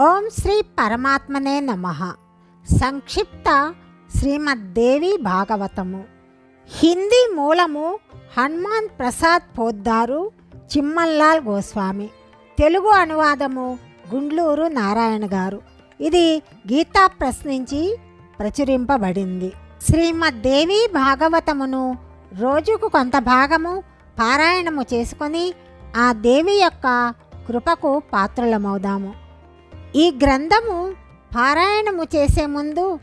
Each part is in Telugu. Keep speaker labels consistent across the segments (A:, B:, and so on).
A: ఓం శ్రీ పరమాత్మనే నమ. సంక్షిప్త శ్రీమద్దేవి భాగవతము. హిందీ మూలము హనుమాన్ ప్రసాద్ పోద్దారు చిమ్మల్లాల్ గోస్వామి. తెలుగు అనువాదము గుండ్లూరు నారాయణ గారు. ఇది గీతా ప్రశ్నించి ప్రచురింపబడింది. శ్రీమద్దేవి భాగవతమును రోజుకు కొంత భాగము పారాయణము చేసుకొని ఆ దేవి యొక్క కృపకు పాత్రులమవుదాము. ఈ గ్రంథము పారాయణము చేసే ముందు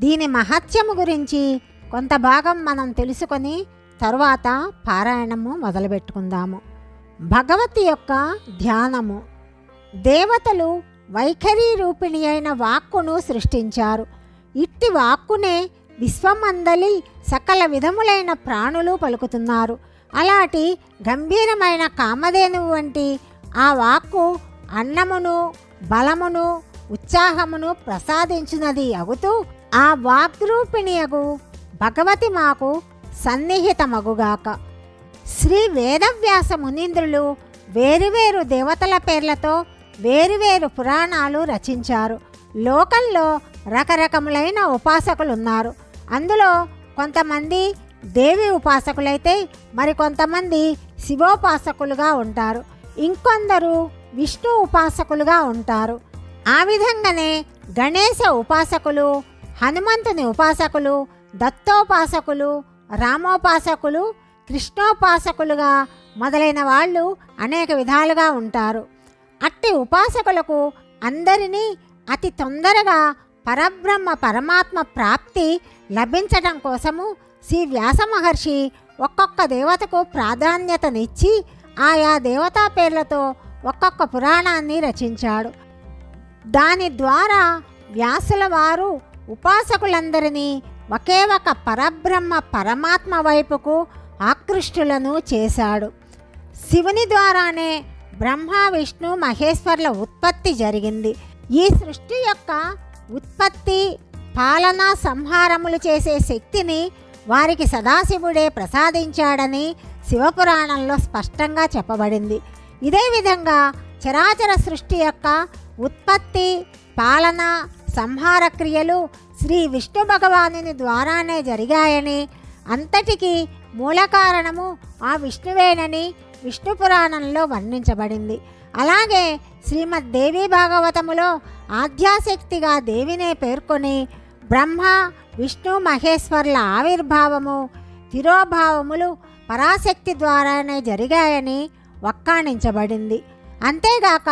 A: దీని మహత్యము గురించి కొంత భాగం మనం తెలుసుకొని తరువాత పారాయణము మొదలుపెట్టుకుందాము. భగవతి యొక్క ధ్యానము. దేవతలు వైఖరి రూపిణి అయిన వాక్కును సృష్టించారు. ఇట్టి వాక్కునే విశ్వమందలి సకల విధములైన ప్రాణులు పలుకుతున్నారు. అలాంటి గంభీరమైన కామధేనువు వంటి ఆ వాక్కు అన్నమును బలమును ఉత్సాహమును ప్రసాదించినది అగుతూ ఆ వాగ్రూపిణియగు భగవతి మాకు సన్నిహితమగుగాక. శ్రీ వేదవ్యాస మునీంద్రులు వేరువేరు దేవతల పేర్లతో వేరువేరు పురాణాలు రచించారు. లోకంలో రకరకములైన ఉపాసకులు ఉన్నారు అందులో కొంతమంది దేవి ఉపాసకులైతే మరికొంతమంది శివోపాసకులుగా ఉంటారు. ఇంకొందరు విష్ణు ఉపాసకులుగా ఉంటారు. ఆ విధంగానే గణేశ ఉపాసకులు హనుమంతుని ఉపాసకులు దత్తోపాసకులు రామోపాసకులు కృష్ణోపాసకులుగా మొదలైన వాళ్ళు అనేక విధాలుగా ఉంటారు. అట్టి ఉపాసకులకు అందరినీ అతి తొందరగా పరబ్రహ్మ పరమాత్మ ప్రాప్తి లభించడం కోసము శ్రీ వ్యాస మహర్షి ఒక్కొక్క దేవతకు ప్రాధాన్యతనిచ్చి ఆయా దేవతా పేర్లతో ఒక్కొక్క పురాణాన్ని రచించాడు. దాని ద్వారా వ్యాసుల వారు ఉపాసకులందరినీ ఒకే ఒక పరబ్రహ్మ పరమాత్మ వైపుకు ఆకృష్టులను చేశాడు. శివుని ద్వారానే బ్రహ్మ విష్ణు మహేశ్వర్ల ఉత్పత్తి జరిగింది. ఈ సృష్టి యొక్క ఉత్పత్తి పాలన సంహారములు చేసే శక్తిని వారికి సదాశివుడే ప్రసాదించాడని శివపురాణంలో స్పష్టంగా చెప్పబడింది. ఇదే విధంగా చరాచర సృష్టి యొక్క ఉత్పత్తి పాలన సంహార క్రియలు శ్రీ విష్ణు భగవానుని ద్వారానే జరిగాయని అంతటికి మూల కారణము ఆ విష్ణువేనని విష్ణు పురాణంలో వర్ణించబడింది. అలాగే శ్రీమద్ దేవి భాగవతములో ఆధ్యాశక్తిగా దేవినే పేర్కొని బ్రహ్మ విష్ణు మహేశ్వర్ల ఆవిర్భావము తిరోభావములు పరాశక్తి ద్వారానే జరిగాయని వక్కాణించబడింది. అంతేగాక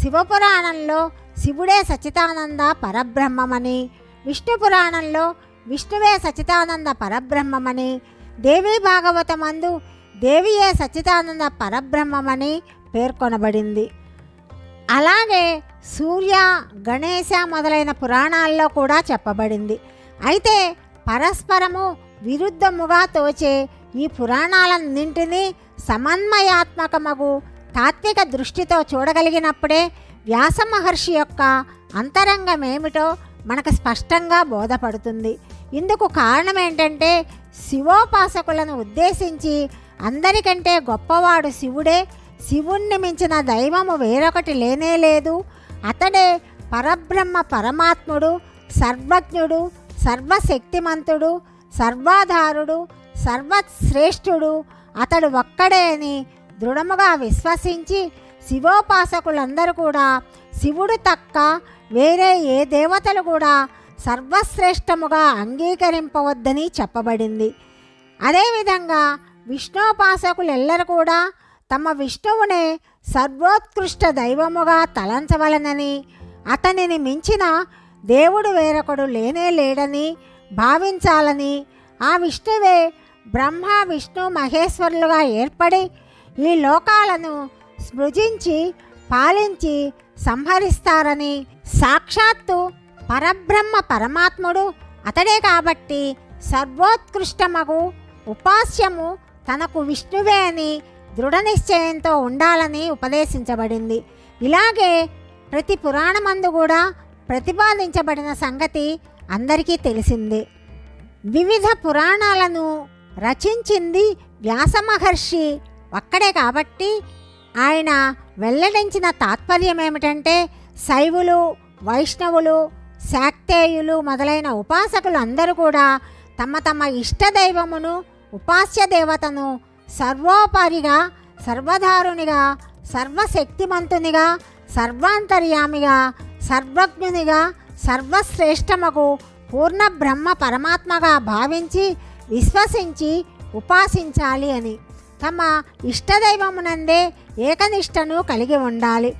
A: శివపురాణంలో శివుడే సచితానంద పరబ్రహ్మమని విష్ణు పురాణంలో విష్ణువే సచితానంద పరబ్రహ్మమని దేవీ భాగవతమందు దేవియే సచితానంద పరబ్రహ్మమని పేర్కొనబడింది. అలాగే సూర్య గణేశ మొదలైన పురాణాల్లో కూడా చెప్పబడింది. అయితే పరస్పరము విరుద్ధముగా తోచే ఈ పురాణాలన్నింటినీ సమన్వయాత్మకమగు తాత్విక దృష్టితో చూడగలిగినప్పుడే వ్యాస మహర్షి యొక్క అంతరంగం ఏమిటో మనకు స్పష్టంగా బోధపడుతుంది. ఇందుకు కారణం ఏంటంటే శివోపాసకులను ఉద్దేశించి అందరికంటే గొప్పవాడు శివుడే శివుణ్ణి మించిన దైవము వేరొకటి లేనే లేదు. అతడే పరబ్రహ్మ పరమాత్ముడు సర్వజ్ఞుడు సర్వశక్తిమంతుడు సర్వాధారుడు సర్వశ్రేష్ఠుడు అతడు ఒక్కడే అని దృఢముగా విశ్వసించి శివోపాసకులందరూ కూడా శివుడు తక్క వేరే ఏ దేవతలు కూడా సర్వశ్రేష్టముగా అంగీకరింపవద్దని చెప్పబడింది. అదేవిధంగా విష్ణోపాసకులెల్లరూ కూడా తమ విష్ణువునే సర్వోత్కృష్ట దైవముగా తలంచవలనని అతనిని మించిన దేవుడు వేరొకడు లేనే లేడని భావించాలని ఆ విష్ణువే బ్రహ్మ విష్ణు మహేశ్వరులుగా ఏర్పడి ఈ లోకాలను సృజించి పాలించి సంహరిస్తారని సాక్షాత్తు పరబ్రహ్మ పరమాత్ముడు అతడే కాబట్టి సర్వోత్కృష్టమగు ఉపాస్యము తనకు విష్ణువే అని దృఢ నిశ్చయంతో ఉండాలని ఉపదేశించబడింది. ఇలాగే ప్రతి పురాణమందు కూడా ప్రతిపాదించబడిన సంగతి అందరికీ తెలిసింది. వివిధ పురాణాలను రచించింది వ్యాస మహర్షి ఒక్కడే కాబట్టి ఆయన వెల్లడించిన తాత్పర్యం ఏమిటంటే శైవులు వైష్ణవులు శాక్తేయులు మొదలైన ఉపాసకులు అందరూ కూడా తమ తమ ఇష్టదైవమును ఉపాస్య దేవతను సర్వోపరిగా సర్వధారునిగా సర్వశక్తిమంతునిగా సర్వాంతర్యామిగా సర్వజ్ఞునిగా సర్వశ్రేష్టముకు పూర్ణ బ్రహ్మ పరమాత్మగా భావించి విశ్వసించి ఉపాసించాలి అని. తమ ఇష్టదైవమునందే ఏకనిష్టను కలిగి ఉండాలి.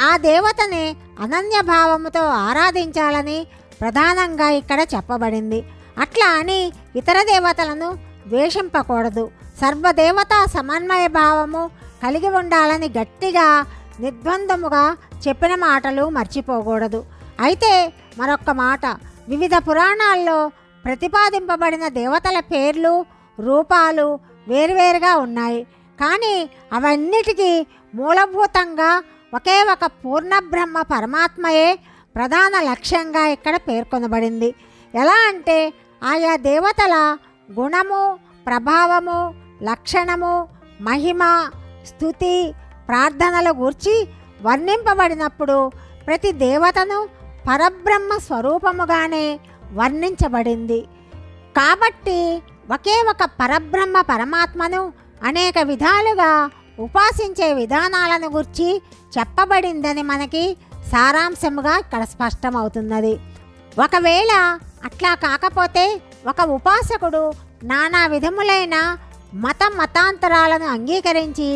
A: ఆ దేవతని అనన్య భావముతో ఆరాధించాలని ప్రధానంగా ఇక్కడ చెప్పబడింది. అట్లా అని ఇతర దేవతలను ద్వేషింపకూడదు. సర్వదేవతా సమన్వయ భావము కలిగి ఉండాలని గట్టిగా నిర్బంధముగా చెప్పిన మాటలు మర్చిపోకూడదు. అయితే మరొక్క మాట. వివిధ పురాణాల్లో ప్రతిపాదింపబడిన దేవతల పేర్లు రూపాలు వేరువేరుగా ఉన్నాయి. కానీ అవన్నిటికీ మూలభూతంగా ఒకే ఒక పూర్ణబ్రహ్మ పరమాత్మయే ప్రధాన లక్ష్యంగా ఇక్కడ పేర్కొనబడింది. ఎలా అంటే ఆయా దేవతల గుణము ప్రభావము లక్షణము మహిమ స్థుతి ప్రార్థనల గూర్చి వర్ణింపబడినప్పుడు ప్రతి దేవతను పరబ్రహ్మ స్వరూపముగానే వర్ణించబడింది. కాబట్టి ఒకే ఒక పరబ్రహ్మ పరమాత్మను అనేక విధాలుగా ఉపాసించే విధానాలను గురించి చెప్పబడిందని మనకి సారాంశముగా ఇక్కడ స్పష్టమవుతున్నది. ఒకవేళ అట్లా కాకపోతే ఒక ఉపాసకుడు నానా విధములైన మత మతాంతరాలను అంగీకరించి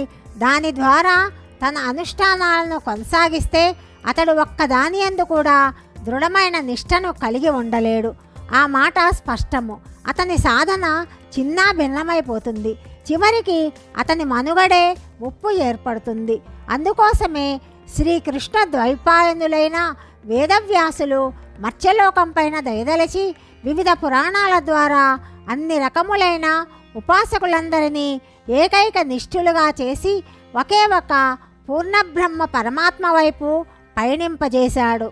A: దాని ద్వారా తన అనుష్ఠానాలను కొనసాగిస్తే అతడు ఒక్కదాని అందు కూడా దృఢమైన నిష్టను కలిగి ఉండలేడు. ఆ మాట స్పష్టము. అతని సాధన చిన్న భిన్నమైపోతుంది. చివరికి అతని మనుగడే ముప్పు ఏర్పడుతుంది. అందుకోసమే శ్రీకృష్ణ ద్వైపాయనులైన వేదవ్యాసులు మత్స్యలోకం పైన దయదలచి వివిధ పురాణాల ద్వారా అన్ని రకములైన ఉపాసకులందరినీ ఏకైక నిష్ఠులుగా చేసి ఒకే ఒక పూర్ణబ్రహ్మ పరమాత్మ వైపు పయనింపజేశాడు.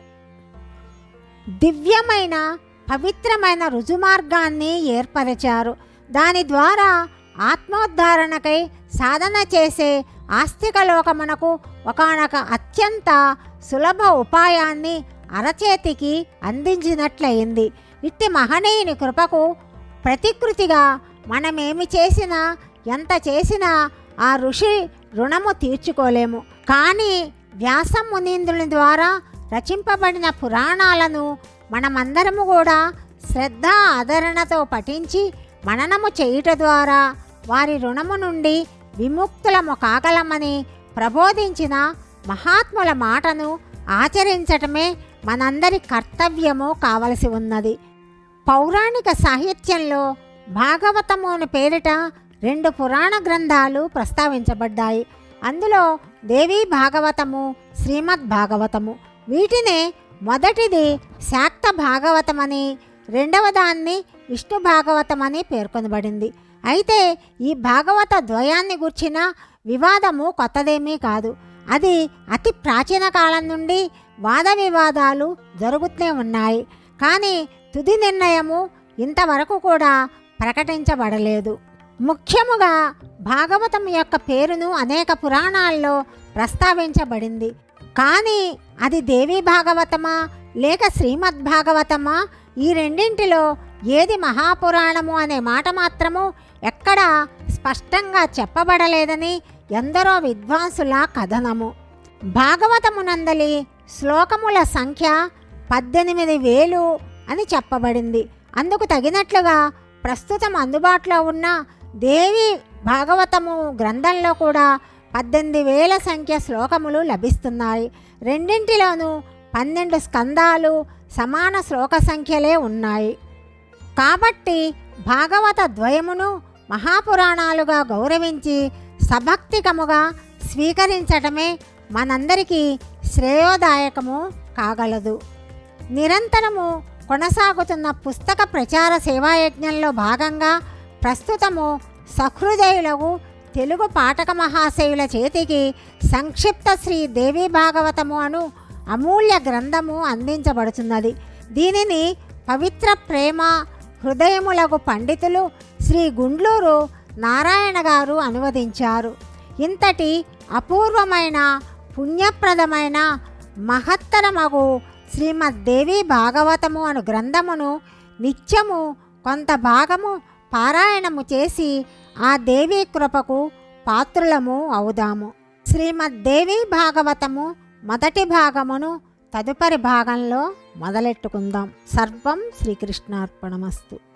A: దివ్యమైన పవిత్రమైన రుజుమార్గాన్ని ఏర్పరిచారు. దాని ద్వారా ఆత్మోద్ధారణకై సాధన చేసే ఆస్తిక లోకమునకు ఒకనొక అత్యంత సులభ ఉపాయాన్ని అరచేతికి అందించినట్లయింది. ఇట్టి మహనీయుని కృపకు ప్రతికృతిగా మనమేమి చేసినా ఎంత చేసినా ఆ ఋషి రుణము తీర్చుకోలేము. కానీ వ్యాసం మునీంద్రుని ద్వారా రచింపబడిన పురాణాలను మనమందరము కూడా శ్రద్ధ ఆదరణతో పఠించి మననము చేయుట ద్వారా వారి రుణము నుండి విముక్తులము కాగలమని ప్రబోధించిన మహాత్ముల మాటను ఆచరించటమే మనందరి కర్తవ్యము కావలసి ఉన్నది. పౌరాణిక సాహిత్యంలో భాగవతము అని పేరిట రెండు పురాణ గ్రంథాలు ప్రస్తావించబడ్డాయి. అందులో దేవీ భాగవతము శ్రీమద్ భాగవతము వీటినే మొదటిది శాక్త భాగవతమని రెండవ దాన్ని విష్ణు భాగవతమని పేర్కొనబడింది. అయితే ఈ భాగవత ద్వయాన్ని గుర్చిన వివాదము కొత్తదేమీ కాదు. అది అతి ప్రాచీన కాలం నుండి వాద వివాదాలు జరుగుతూనే ఉన్నాయి. కానీ తుది నిర్ణయము ఇంతవరకు కూడా ప్రకటించబడలేదు. ముఖ్యముగా భాగవతం యొక్క పేరును అనేక పురాణాల్లో ప్రస్తావించబడింది. కానీ అది దేవీ భాగవతమా లేక శ్రీమద్ భాగవతమా? ఈ రెండింటిలో ఏది మహాపురాణము అనే మాట మాత్రము ఎక్కడా స్పష్టంగా చెప్పబడలేదని ఎందరో విద్వాంసుల కథనము. భాగవతమునందలి శ్లోకముల సంఖ్య పద్దెనిమిది వేలు అని చెప్పబడింది. అందుకు తగినట్లుగా ప్రస్తుతం అందుబాటులో ఉన్న దేవి భాగవతము గ్రంథంలో కూడా పద్దెనిమిది వేల సంఖ్య శ్లోకములు లభిస్తున్నాయి. రెండింటిలోనూ పన్నెండు స్కందాలు సమాన శ్లోక సంఖ్యలే ఉన్నాయి. కాబట్టి భాగవత ద్వయమును మహాపురాణాలుగా గౌరవించి సభక్తికముగా స్వీకరించటమే మనందరికీ శ్రేయోదాయకము కాగలదు. నిరంతరము కొనసాగుతున్న పుస్తక ప్రచార సేవాయజ్ఞంలో భాగంగా ప్రస్తుతము సహృదయులకు తెలుగు పాఠక మహాశయుల చేతికి సంక్షిప్త శ్రీ దేవీ భాగవతము అను అమూల్య గ్రంథము అందించబడుతున్నది దీనిని పవిత్ర ప్రేమ హృదయములకు పండితులు శ్రీ గుండ్లూరు నారాయణ గారు అనువదించారు. ఇంతటి అపూర్వమైన పుణ్యప్రదమైన మహత్తరమగు శ్రీమద్దేవి భాగవతము అను గ్రంథమును నిత్యము కొంత భాగము పారాయణము చేసి ఆ దేవి కృపకు పాత్రులము అవుదాము. శ్రీమద్దేవి భాగవతము మొదటి భాగమును తదుపరి భాగంలో మొదలెట్టుకుందాం. సర్వం శ్రీకృష్ణార్పణమస్తు.